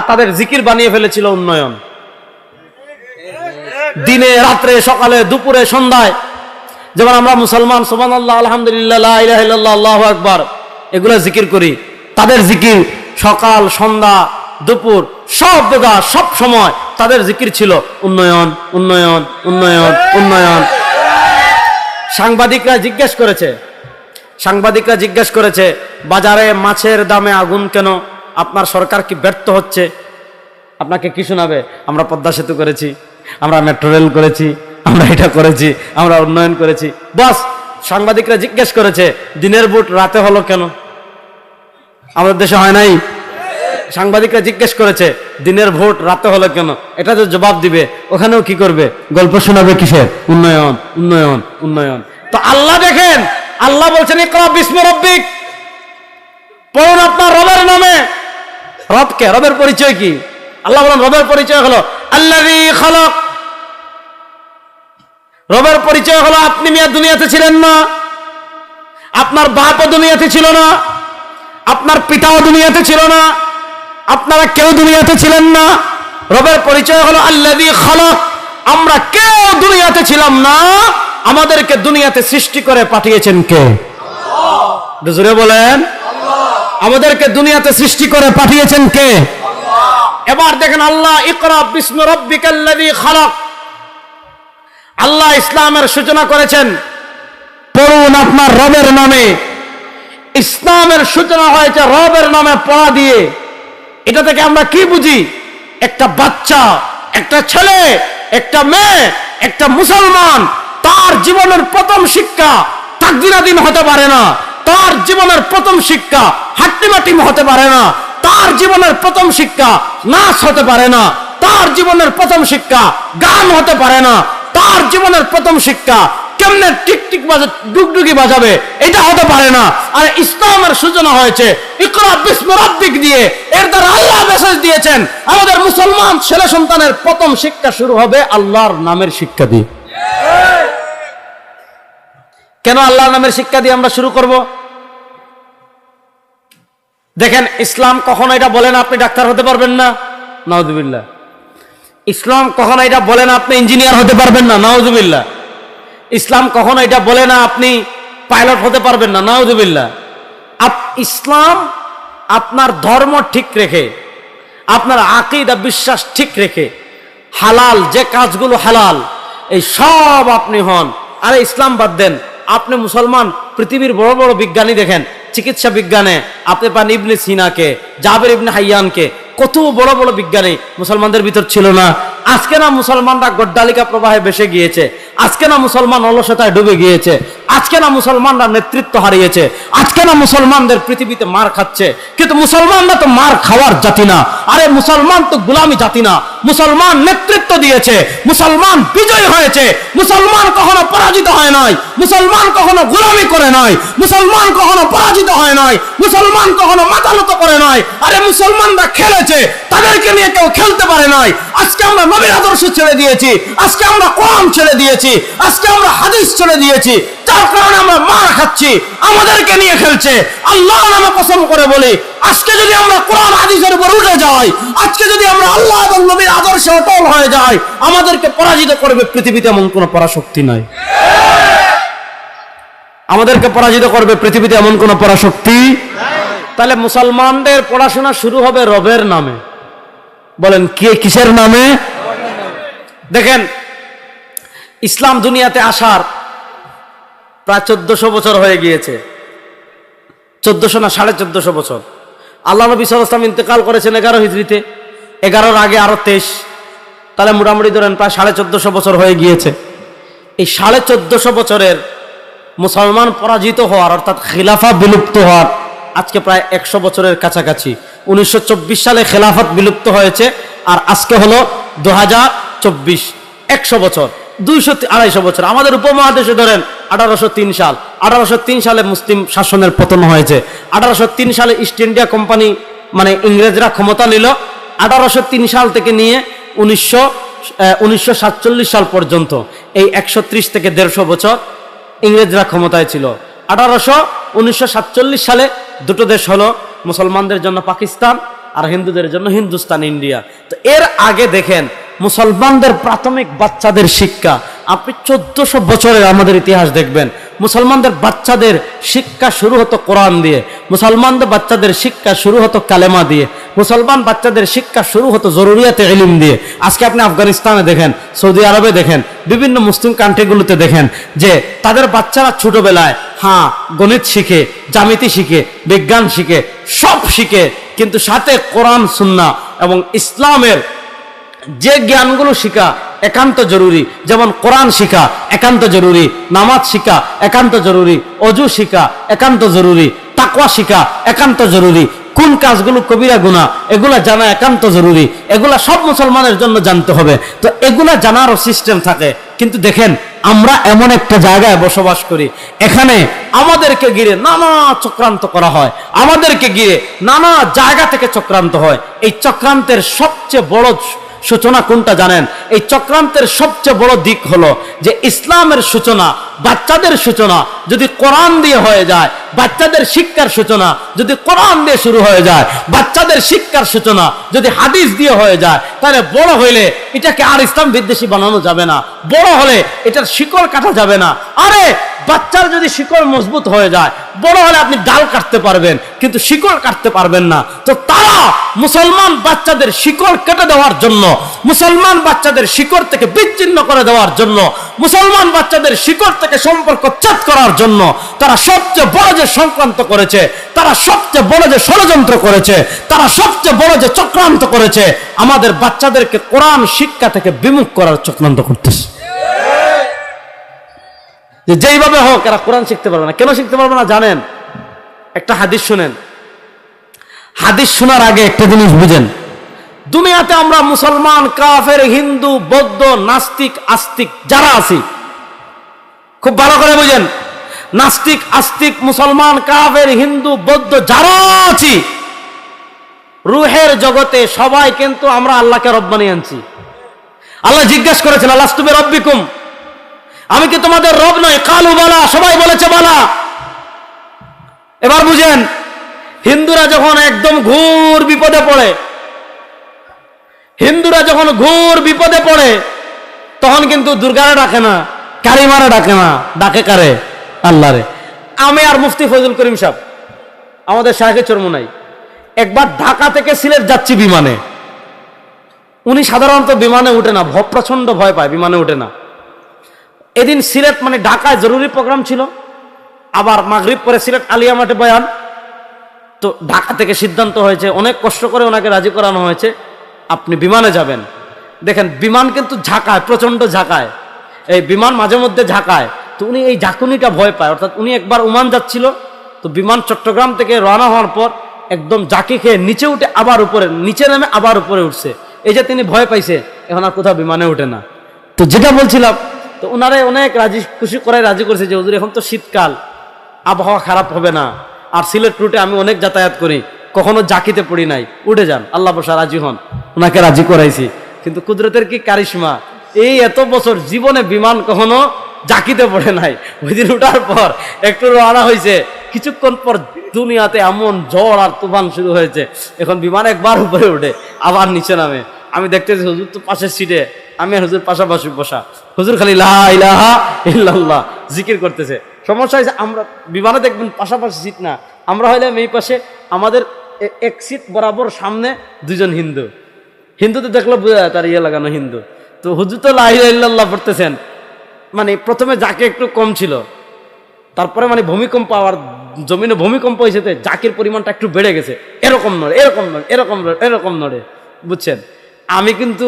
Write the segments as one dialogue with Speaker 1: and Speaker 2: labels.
Speaker 1: আর তাদের জিকির বানিয়ে ফেলেছিল উন্নয়ন। দিনে, রাত্রে, সকালে, দুপুরে, সন্ধ্যায়। যেমন আমরা মুসলমান সোমান আল্লাহ আলহামদুলিল্লাহ আল্লাহ আকবার, এগুলো জিকির করি। তাদের জিকির সকাল, সন্ধ্যা, দুপুর, সব বেদা সব সময় তাদের জিকির ছিল উন্নয়ন উন্নয়ন উন্নয়ন উন্নয়ন। সাংবাদিকরা জিজ্ঞেস করেছে। সাংবাদিকরা জিজ্ঞেস করেছে, বাজারে মাছের দামে আগুন কেন? আপনার সরকার কি ব্যর্থ হচ্ছে? আপনাকে কি শোনাবে? আমরা পদ্মা সেতু করেছি, আমরা মেট্রো রেল করেছি, আমরা এটা করেছি, আমরা উন্নয়ন করেছি। বাস, সাংবাদিকরা জিজ্ঞেস করেছে, দিনের বুট রাতে হলো কেন? আমাদের দেশে হয় নাই। সাংবাদিকরা জিজ্ঞেস করেছে, দিনের ভোট রাতে হলো কেন? এটা তো জবাব দিবে, ওখানেও কি করবে? গল্প শোনাবে কিসের? উন্নয়ন উন্নয়ন উন্নয়ন। তো আল্লাহ দেখেন, আল্লাহ বলছেন, ইকরা বিস্ম পড়ুন আপনার রবকে, রবের পরিচয় কি? আল্লাহ বলেন, রবের পরিচয় হলো আল্লাহ রবের পরিচয় হলো আপনি মিয়া দুনিয়াতে ছিলেন না, আপনার বাপও দুনিয়াতে ছিল না, আপনার পিতাও দুনিয়াতে ছিল না, আপনারা কেউ দুনিয়াতে ছিলেন না। রবের পরিচয় হলো আল্লাদি খালক। আমরা কেউ দুনিয়াতে ছিলাম না, আমাদেরকে দুনিয়াতে সৃষ্টি করে পাঠিয়েছেন কে? বলেন। আমাদেরকে দুনিয়াতে সৃষ্টি করে পাঠিয়েছেন কে? এবার দেখেন আল্লাহ, ইকরা খালাক। আল্লাহ ইসলামের সূচনা করেছেন। পড়ুন আপনার রবের নামে। ইসলামের সূচনা হয়েছে রবের নামে পড়া দিয়ে। এটা থেকে আমরা কি বুঝি? একটা বাচ্চা, একটা ছেলে, একটা মেয়ে, একটা মুসলমান, তার জীবনের প্রথম শিক্ষা তাকদিনাদিন হতে পারে না। তার জীবনের প্রথম শিক্ষা হাট্টিমাটিম হতে পারে না। তার জীবনের প্রথম শিক্ষা নাচ হতে পারে না। তার জীবনের প্রথম শিক্ষা গান হতে পারে না। তার জীবনের প্রথম শিক্ষা কেমনে টিকটিক বাজা ডুগডুগি বাজাবে এটা হতে পারে না। আর ইসলামের সূচনা হয়েছে ইকরা দিয়ে। এর দ্বারা আল্লাহ মেসেজ দিয়েছেন আমাদের মুসলমান ছেলে সন্তানের প্রথম শিক্ষা শুরু হবে আল্লাহর নামের শিক্ষা দিয়ে। কেন আল্লাহর নামের শিক্ষা দিয়ে আমরা শুরু করব? দেখেন ইসলাম কখনো এটা বলে না আপনি ডাক্তার হতে পারবেন না। নাউজুবিল্লাহ। ইসলাম কখনো এটা বলে না আপনি ইঞ্জিনিয়ার হতে পারবেন না নাউজুবিল্লাহ। ইসলাম কখনো এটা বলে না আপনি পাইলট হতে পারবেন না নাউজুবিল্লাহ। আপ ইসলাম আপনার ধর্ম ঠিক রেখে আপনার আকিদা বিশ্বাস ঠিক রেখে হালাল যে কাজগুলো হালাল এই সব আপনি হন। আরে ইসলাম বাদ দেন আপনি মুসলমান পৃথিবীর বড় বড় বিজ্ঞানী দেখেন চিকিৎসা বিজ্ঞানে, আপনি পান ইবনে সিনাকে, জাবের ইবনে হাইয়ানকে, কত বড় বড় বিজ্ঞানী, মুসলমানদের ভিতর ছিল না। আজকে না মুসলমানরা গড্ডালিকা প্রবাহে বেসে গিয়েছে। আজকে না মুসলমান অলসতায় ডুবে গিয়েছে। আজকে না মুসলমানরা নেতৃত্ব হারিয়েছে। আজকে না মুসলমানদের পৃথিবীতে মার খাচ্ছে। কিন্তু মুসলমানরা তো মার খাওয়ার জাতি না। আরে মুসলমান তো গুলামি জাতি না। মুসলমান নেতৃত্ব দিয়েছে। মুসলমান বিজয় হয়েছে। মুসলমান কখনো পরাজিত হয় নাই। মুসলমান কখনো গোলামি করে নাই। মুসলমান কখনো পরাজিত হয় নাই। মুসলমান কখনো মাতালত করে নাই। আরে মুসলমানরা খেলেছে। তাদেরকে নিয়ে কেউ খেলতে পারে নাই। আজকে আমরা নবীর আদর্শ ছেড়ে দিয়েছি। আজকে আমরা কোরআন ছেড়ে দিয়েছি। আজকে আমরা হাদিস ছেড়ে দিয়েছি। যার কারণে আমরা মার খাচ্ছি, আমাদেরকে নিয়ে খেলছে। আল্লাহ নামে কসম করে বলি, আজকে যদি আমরা কোরআন হাদিসের উপর উঠে যাই, আজকে যদি আমরা আল্লাহ এবং নবীর আদর্শে অটল হয়ে যাই, আমাদেরকে পরাজিত করবে পৃথিবীতে এমন কোনো পরাশক্তি নাই। আমাদেরকে পরাজিত করবে পৃথিবীতে এমন কোনো পরাশক্তি তাহলে মুসলমানদের পড়াশোনা শুরু হবে রবের নামে। বলেন, কে কিসের নামে? দেখেন, ইসলাম দুনিয়াতে আসার প্রায় চোদ্দশো বছর হয়ে গিয়েছে। চোদ্দশো না সাড়ে চোদ্দশো বছর। আল্লাহ নবী সালাম ইন্তেকাল করেছেন এগারো হিজড়িতে। এগারোর আগে আরও তেইশ। তাহলে মোটামুটি ধরেন প্রায় সাড়ে চোদ্দশো বছর হয়ে গিয়েছে। এই সাড়ে চোদ্দশো বছরের মুসলমান পরাজিত হওয়ার, অর্থাৎ খিলাফা বিলুপ্ত হওয়ার আজকে প্রায় একশো বছরের কাছাকাছি। উনিশশো চব্বিশ সালে খেলাফত বিলুপ্ত হয়েছে, আর আজকে হলো দু হাজার চব্বিশ, একশো বছর, দুইশো আড়াইশো বছর। আমাদের উপমহাদেশে ধরেন আঠারোশো তিন সাল, আঠারোশো তিন সালে মুসলিম শাসনের পতন হয়েছে। আঠারোশো তিন সালে ইস্ট ইন্ডিয়া কোম্পানি মানে ইংরেজরা ক্ষমতা নিল। আঠারোশো তিন সাল থেকে নিয়ে উনিশশো উনিশশো সাল পর্যন্ত, এই একশো ত্রিশ থেকে দেড়শো বছর ইংরেজরা ক্ষমতায় ছিল। আঠারোশো, উনিশশো সালে দুটো দেশ হলো মুসলমানদের জন্য পাকিস্তান আর হিন্দুদের জন্য হিন্দুস্তান ইন্ডিয়া। তো এর আগে দেখেন মুসলমানদের প্রাথমিক বাচ্চাদের শিক্ষা। আপনি চোদ্দশো বছরের আমাদের ইতিহাস দেখবেন। মুসলমানদের বাচ্চাদের শিক্ষা শুরু হতো কোরআন দিয়ে। মুসলমানদের বাচ্চাদের শিক্ষা শুরু হতো কালেমা দিয়ে। মুসলমান বাচ্চাদের শিক্ষা শুরু হতো জরুরিয়াতে এলিম দিয়ে। আজকে আপনি আফগানিস্তানে দেখেন, সৌদি আরবে দেখেন, বিভিন্ন মুসলিম কান্ট্রিগুলোতে দেখেন যে তাদের বাচ্চারা ছোটবেলায় হ্যাঁ গণিত শিখে জামিতি শিখে, বিজ্ঞান শিখে, সব শিখে, কিন্তু সাথে কোরআন সুন্না এবং ইসলামের যে জ্ঞানগুলো শিখা একান্ত জরুরি। যেমন কোরআন শিখা একান্ত জরুরি, নামাজ শিখা একান্ত জরুরি, অজু শিখা একান্ত জরুরি, তাকওয়া শিখা একান্ত জরুরি, কোন কাজগুলো কবিরা গুণা এগুলা জানা একান্ত জরুরি, এগুলা সব মুসলমানের জন্য জানতে হবে। তো এগুলা জানারও সিস্টেম থাকে। কিন্তু দেখেন, আমরা এমন একটা জায়গায় বসবাস করি, এখানে আমাদেরকে ঘিরে নানা চক্রান্ত করা হয়। আমাদেরকে ঘিরে নানা জায়গা থেকে চক্রান্ত হয়। এই চক্রান্তের সবচেয়ে বড় সূচনা কোনটা জানেন? এই চক্রান্তের সবচেয়ে বড় দিক হলো যে ইসলামের সূচনা, বাচ্চাদের সূচনা যদি কোরআন দিয়ে হয়ে যায় বাচ্চাদের শিক্ষার সূচনা যদি কোরআন দিয়ে শুরু হয়ে যায়, বাচ্চাদের শিক্ষার সূচনা যদি হাদিস দিয়ে হয়ে যায়, তাহলে বড় হইলে এটাকে আর ইসলাম বিদ্বেষী বানানো যাবে না। বড় হলে এটার শিকড় কাটা যাবে না। আরে, বাচ্চার যদি শিকড় মজবুত হয়ে যায়, বড় হলে আপনি ডাল কাটতে পারবেন, কিন্তু শিকড় কাটতে পারবেন না। তো তারা মুসলমান বাচ্চাদের শিকড় কেটে দেওয়ার জন্য, মুসলমান বাচ্চাদের শিকড় থেকে বিচ্ছিন্ন করে দেওয়ার জন্য, মুসলমান বাচ্চাদের শিকড় থেকে সম্পর্ক চ্ছেদ করার জন্য তারা সবচেয়ে বড় যে সংক্রান্ত করেছে, তারা সবচেয়ে বড় যে ষড়যন্ত্র করেছে, তারা সবচেয়ে বড় যে চক্রান্ত করেছে, আমাদের বাচ্চাদেরকে কোরআন শিক্ষা থেকে বিমুখ করার চক্রান্ত করতেছে। যে যেইভাবে হোক, এরা কোরআন শিখতে পারবে না। কেন শিখতে পারবে না জানেন? একটা হাদিস শুনেন। হাদিস শোনার আগে একটা জিনিস বুঝেন। দুনিয়াতে আমরা মুসলমান, কাফের, হিন্দু, বৌদ্ধ, নাস্তিক, আস্তিক যারা আছি, খুব ভালো করে বুঝেন। নাস্তিক, আস্তিক, মুসলমান, কাফের, হিন্দু, বৌদ্ধ, যারা আছি, রুহের জগতে সবাই কিন্তু আমরা আল্লাহকে রব বানিয়ে আনছি। আল্লাহ জিজ্ঞেস করেছেন আল্লাহ তুমি রব্বিকুম আমি কি তোমাদের রব নয় কালু বালা, সবাই বলেছে বালা। এবার বুঝেন, হিন্দুরা যখন একদম ঘুর বিপদে পড়ে, হিন্দুরা যখন ঘুর বিপদে পড়ে, তখন কিন্তু দুর্গারে ডাকে না, কারিমারে ডাকে না, ডাকে কারে? আল্লাহরে আমি আর মুফতি ফজল করিম সাহেব, আমাদের শাহের চর্মনাই একবার ঢাকা থেকে সিলেট যাচ্ছি বিমানে। উনি সাধারণত বিমানে উঠে না প্রচণ্ড ভয় পায়, বিমানে উঠে না। এদিন সিলেট মানে ঢাকায় জরুরি প্রোগ্রাম ছিল, আবার মাগরিব পরে সিলেট আলিয়া মাঠে বয়ান। তো ঢাকা থেকে সিদ্ধান্ত হয়েছে, অনেক কষ্ট করে ওনাকে রাজি করানো হয়েছে, আপনি বিমানে যাবেন। দেখেন, বিমান কিন্তু ঝাঁকায়, প্রচণ্ড ঝাঁকায়। এই বিমান মাঝে মধ্যে ঝাঁকায়। তো উনি এই ঝাঁকুনিটা ভয় পায়। অর্থাৎ উনি একবার ওমান যাচ্ছিল, তো বিমান চট্টগ্রাম থেকে রওনা হওয়ার পর একদম জাকি খেয়ে নিচে উঠে আবার উপরে, নিচে নামে আবার উপরে উঠছে। এই যে তিনি ভয় পাইছে, এখন আর কোথাও বিমানে ওঠে না। তো যেটা বলছিলাম, তো ওনারে অনেক রাজি, খুশি করায় রাজি করছে যে, হুজুর, এখন তো শীতকাল, আবহাওয়া খারাপ হবে না। আর সিলেট রুটে আমি অনেক যাতায়াত করি, কখনো জাকিতে পড়ি নাই। উঠে যান, আল্লাহ বসা রাজি হন। ওনাকে রাজি করাইছি। কিন্তু কুদরতের কি কারিশমা? এই এত বছর জীবনে বিমান কখনো জাকিতে পড়ে নাই। ওই দিন উঠার পর একটু রওনা হয়েছে কিছুক্ষণ পর দুনিয়াতে এমন ঝড় আর তুফান শুরু হয়েছে। এখন বিমান একবার উপরে উঠে, আবার নিচে নামে। আমি দেখতেছি হুজুর তো পাশের সিটে আমি আর হুজুর পাশাপাশি বসা। হুজুর খালি ইল্লাল্লাহ জিকির করতেছে। সমস্যা হয়েছে, আমরা বিমানে দেখবেন পাশাপাশি সিট না। আমরা হইলাম এই পাশে, আমাদের এক সিট বরাবর সামনে দুজন হিন্দু। হিন্দুতে দেখলে বোঝা যায় তার ইয়ে লাগানো হিন্দু। তো হুজুর তো লাহ ইল্লাল্লাহ পড়তেছেন। মানে প্রথমে যাকে একটু কম ছিল। তারপরে মানে ভূমিকম্প আবার জমিনে ভূমিকম্প হয়েছে জাকির পরিমাণটা একটু বেড়ে গেছে। এরকম নড়ে এরকম নড়ে এরকম নড়ে এরকম নড়ে, বুঝছেন? আমি কিন্তু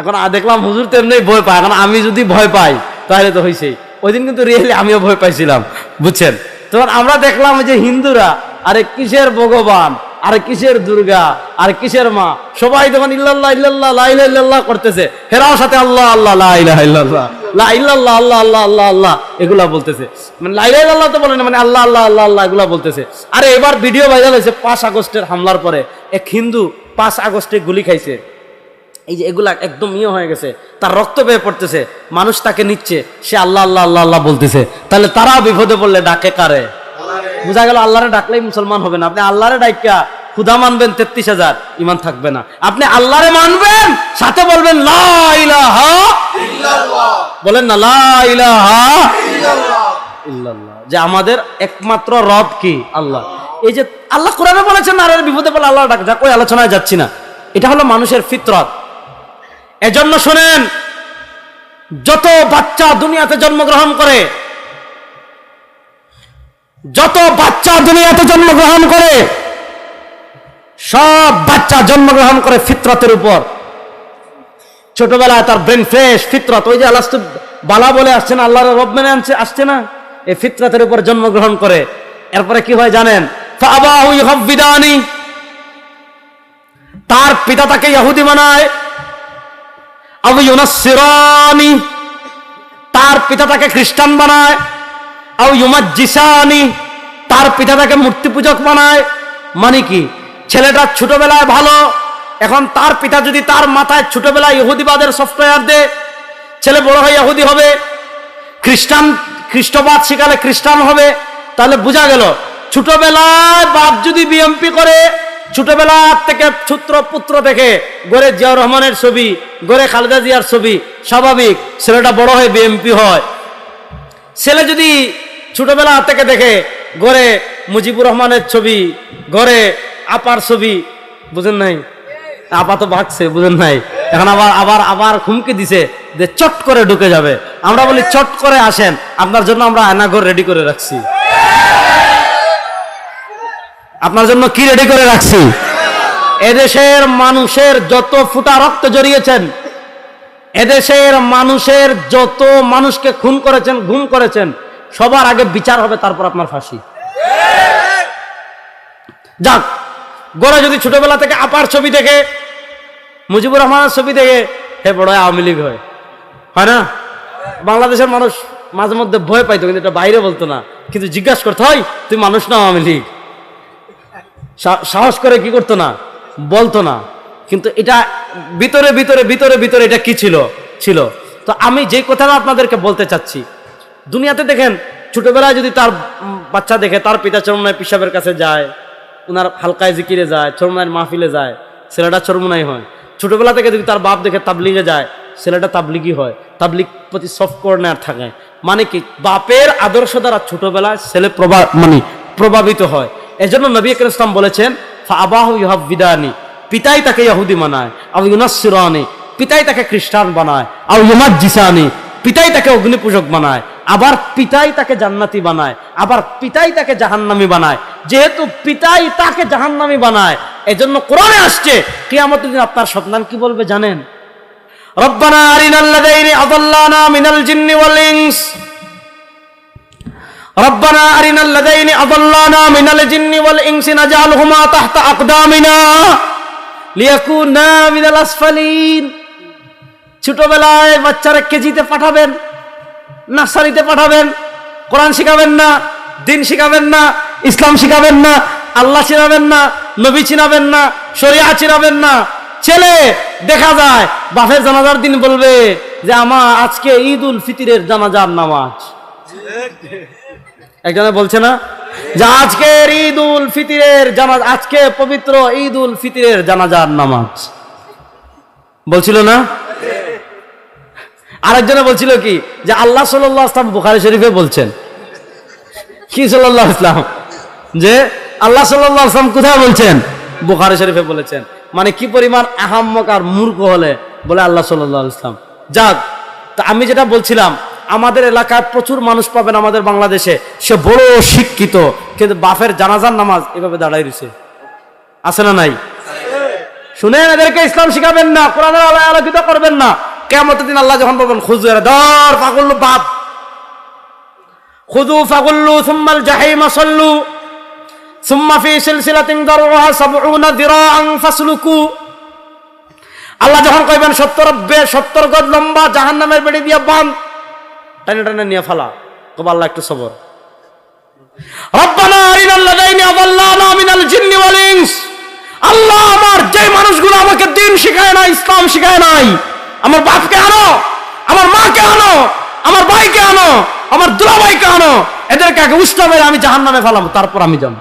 Speaker 1: এখন দেখলাম হুজুর তো এমনি ভয় পায়, এখন আমি যদি ভয় পাই, তাহলে তো হয়েছেই ওই দিন কিন্তু রিয়েলি আমিও ভয় পাইছিলাম, বুঝছেন? তখন আমরা দেখলাম যে হিন্দুরা, আরে কিসের ভগবান? আরে কিসের দুর্গা আর কিসের মা? সবাই তখন ইল্লাল্লাহ ইল্লাল্লাহ করতেছে হেরাও সাথে আল্লাহ আল্লাহ লা ইলাহা ইল্লাল্লাহ লা ইল্লাল্লাহ আল্লাহ আল্লাহ আল্লাহ আল্লাহ এগুলা বলতেছে। মানে লা ইলাহা ইল্লাল্লাহ তো বলে না মানে আল্লাহ আল্লাহ আল্লাহ আল্লাহ এগুলা বলতেছে। আরে এবার ভিডিও ভাইরাল হয়েছে পাঁচ আগস্টের হামলার পরে। এক হিন্দু পাঁচ আগস্টে গুলি খাইছে। এই যে এগুলা একদম ইয়ে হয়ে গেছে তার রক্ত বেয়ে পড়তেছে মানুষ তাকে নিচ্ছে সে আল্লাহ আল্লাহ আল্লাহ আল্লাহ বলতেছে। তাহলে তারা বিপদে পড়লে ডাকে কারে? বোঝা গেল আল্লাহরে ডাকলেই মুসলমান হবে না আপনি আল্লাহরে ডাইকা খুদা মানবেন তেত্রিশ হাজার ইমান থাকবে না। আপনি আল্লাহরে মানবেন, সাথে বলবেন বলেন না যে আমাদের একমাত্র রব কি? আল্লাহ। এই যে আল্লাহ কোরআনে বলেছেন আর বিপদে বলে আল্লাহ ডাক। যাক, ওই আলোচনায় যাচ্ছি না। এটা হলো মানুষের ফিতরত। এজন্য শোনেন, যত বাচ্চা দুনিয়াতে জন্মগ্রহণ করে, যত বাচ্চা দুনিয়াতে জন্মগ্রহণ করে সব বাচ্চা জন্মগ্রহণ করে ফিতরতের উপর। ছোটবেলায় তার ব্রেন ফ্রেশ ফিতরত। ওই যে আল্লাহ বালা বলে আসছে না, আল্লাহর রব মেনে আনছে, আসছে না। এই ফিতরতের উপর জন্মগ্রহণ করে। এরপরে কি হয় জানেন? তার পিতা তাকে ইহুদি বানায় আবু ইউনাসসিরানি। তার পিতা তাকে খ্রিস্টান বানায়। আও ইউমাজ্জিসানি। তার পিতা তাকে মূর্তি পূজক বানায়। মানে কি? ছেলেটা ছোটবেলায় ভালো, এখন তার পিতা যদি তার মাথায় ছোটবেলায় ইহুদিবাদের সফটওয়্যার দেয় ছেলে বড় হয়ে ইহুদি হবে, খ্রিস্টান, খ্রিস্টবাদ শিখালে খ্রিস্টান হবে, তাহলে বোঝা গেল, ছোটবেলায় বাপ যদি বিএমপি করে ছোটবেলা থেকে ছুত্র পুত্র থেকে গড়ে জিয়াউর রহমানের ছবি, গড়ে খালেদা জিয়ার ছবি, স্বাভাবিক, ছেলেটা বড় হয়ে বিএমপি হয়। ছেলে যদি ছোটবেলা থেকে দেখে, গড়ে মুজিবুর রহমানের ছবি, গড়ে আপার ছবি, বুঝেন নাই? আপা তো ভাগছে, বুঝেন নাই? এখন আবার আবার আবার হুমকি দিছে যে চট করে ঢুকে যাবে। আমরা বলি, চট করে আসেন, আপনার জন্য আমরা আয়নাঘর রেডি করে রাখছি। আপনার জন্য কি রেডি করে রাখছি? এদেশের মানুষের যত ফুটা রক্ত জড়িয়েছেন, এদেশের মানুষের যত মানুষকে খুন করেছেন, গুম করেছেন, সবার আগে বিচার হবে, তারপর আপনার ফাঁসি। যাক গোড়া যদি ছোটবেলা থেকে আপার ছবি দেখে, মুজিবুর রহমানের ছবি দেখে, হে বড় আওয়ামী লীগ হয়। হয় না? বাংলাদেশের মানুষ মাঝে মধ্যে ভয় পাইতো, কিন্তু এটা বাইরে বলতো না। কিন্তু জিজ্ঞাসা করতে, হয়, তুই মানুষ না আওয়ামী লীগ? সাহস করে কি করতো না? বলতো না। কিন্তু এটা ভিতরে ভিতরে ভিতরে ভিতরে এটা কি ছিল? ছিল। তো আমি যে কথাটা আপনাদেরকে বলতে চাচ্ছি, দুনিয়াতে দেখেন, ছোটবেলায় যদি তার বাচ্চা দেখে, তার পিতা চরমনায় পিসাবের কাছে যায় ওনার হালকায় জিকিরে যায় চরমনায়ের মাহফিলে যায়, ছেলেটা চরমনাই হয়। ছোটবেলা থেকে যদি তার বাপ দেখে তাবলিগে যায়, ছেলেটা তাবলিগি হয়। তাবলিগ প্রতি সফট কর্নার থাকে। মানে কি, বাপের আদর্শ দ্বারা ছোটবেলায় ছেলে প্রভা মানে প্রভাবিত হয়। এজন্য নবী আকরাম ইসলাম বলেছেন আবাহ ইহাবিদানি পিতাই তাকে ইহুদি বানায় আও ইউনাসিরানি পিতাই তাকে খ্রিস্টান বানায়। আও ইউমাজ্জিসানি পিতাই তাকে অগ্নিপূজক বানায়। আবার পিতাই তাকে জান্নাতি বানায়, আবার পিতাই তাকে জাহান্নামি বানায়। যেহেতু পিতাই তাকে জাহান্নামি বানায়, এজন্য কোরআনে আসছে, কিয়ামতের দিন আপনার সন্তান কি বলবে জানেন? রব্বানা আরিনাল লাযাইনি আদাল্লানা মিনাল জিন্নি ওয়াল ইনস। রব্বানা আরিনাল লাযাইনি আদাল্লানা মিনাল জিন্নি ওয়াল ইনস নাজআলহুমা তাহতা আকদামিনা লিয়াকুনা মিনাল আসফালিন। ছোটবেলায় বাচ্চারা কেজিতে পাঠাবেন। নার্সারিতে পাঠাবেন, কোরআন শিখাবেন না, দিন শিখাবেন না, ইসলাম শিখাবেন না, আল্লাহ চিনাবেন না, নবী চিনাবেন না, শরিয়া চিনাবেন না। ছেলে, দেখা যায় বাফের জানাজার দিন বলবে যে আমার আজকে ঈদ উল ফিতিরের জানাজার নামাজ। একজনে বলছে না? যে আজকের ঈদ উল ফিতিরের জানাজ, আজকে পবিত্র ঈদ উল ফিতিরের জানাজার নামাজ। বলছিল না? আরেকজনে বলছিল কি, যে আল্লাহ সাল্লাহ ইসলাম বুখারি শরীফে বলছেন। কি সাল্লাহ ইসলাম যে আল্লাহ সাল্লাহ ইসলাম কোথায় বলছেন? বুখারি শরীফে বলেছেন। মানে কি পরিমাণ আহাম্মক আর মূর্খ হলে, বলে আল্লাহ সাল্লাহ ইসলাম যাক, তা আমি যেটা বলছিলাম, আমাদের এলাকায় প্রচুর মানুষ পাবেন আমাদের বাংলাদেশে। সে বড় শিক্ষিত, কিন্তু বাফের জানাজার নামাজ এভাবে দাঁড়াই রয়েছে। আছে না নাই? শুনেন, এদেরকে ইসলাম শিখাবেন না, কোরআনের আলোয় আলোকিত করবেন না। কেমন দিন আল্লাহ যখন বলবেন, খুঁজু, এরা ধর পাগল্লু বাপ। খুদু ফাগুল্লু, সুম্মাল জাহিমা, সল্লু। সুম্মা ফি সিলসিলাতিন দারুহা সাবউনা দিরাআন ফাসলুকু। আল্লাহ যখন কইবেন 70 বে 70 গজ লম্বা জাহান্নামের বেড়ি দিয়া বান টানে টানে নিয়ে ফেলা। কব আল্লাহ, একটু সবর। রব্বানা আরিনাল্লাযাইনি আদাল্লানা মিনাল জিন্নি ওয়াল আল্লাহ, আমার যে মানুষগুলো আমাকে দিন শিখায় না ইসলাম শিখায় নাই আমার বাপকে আনো, আমার মাকে আনো, আমার ভাইকে আনো, আমার দুলাভাইকে আনো। এদেরকে আগে উষ্ণ আমি জাহান নামে ফেলাম তারপর আমি যাব।